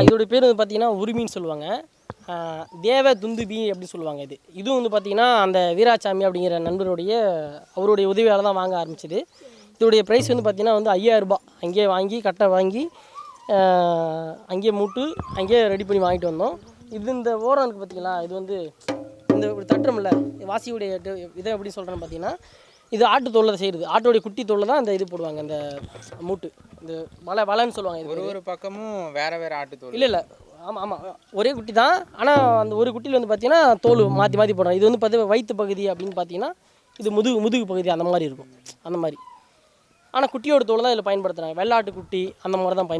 இதோட பேர் வந்து பார்த்தீங்கன்னா உரிமின்னு சொல்லுவாங்க. தேவ துந்துபி அப்படின்னு சொல்லுவாங்க இது. இதுவும் வந்து பார்த்தீங்கன்னா அந்த வீராசாமி அப்படிங்கிற நண்பருடைய அவருடைய உதவியால் தான் வாங்க ஆரம்பிச்சது. இதோடைய ப்ரைஸ் வந்து பார்த்தீங்கன்னா வந்து ஐயாயிரம் ரூபாய். அங்கேயே வாங்கி கட்டை வாங்கி அங்கேயே மூட்டு அங்கேயே ரெடி பண்ணி வாங்கிட்டு வந்தோம். இது இந்த ஓரம் இருக்குது இது வந்து இந்த ஒரு வாசியுடைய இது- இதை எப்படி சொல்கிறேன்னு பார்த்தீங்கன்னா இது ஆட்டு தோலில் செய்கிறது ஆட்டோடைய குட்டி தோலில் தான் இந்த இது போடுவாங்க இந்த மூட்டு. இந்த வலை வலைன்னு சொல்லுவாங்க இது ஒரு ஒரு பக்கமும் வேற வேற ஆட்டுத்தோல் இல்லை இல்லை. ஆமாம் ஆமாம் ஒரே குட்டி தான். ஆனால் அந்த ஒரு குட்டியில் வந்து பார்த்தீங்கன்னா தோல் மாற்றி மாற்றி போடுறோம் இது வந்து பார்த்து வயிற்று பகுதி அப்படின்னு பார்த்தீங்கன்னா இது முதுகு முதுகு பகுதி அந்த மாதிரி இருக்கும். அந்த மாதிரி. ஆனால் குட்டியோட தோல் தான் இதில் பயன்படுத்துகிறாங்க வெள்ளாட்டு குட்டி அந்த மாதிரி தான் பயன்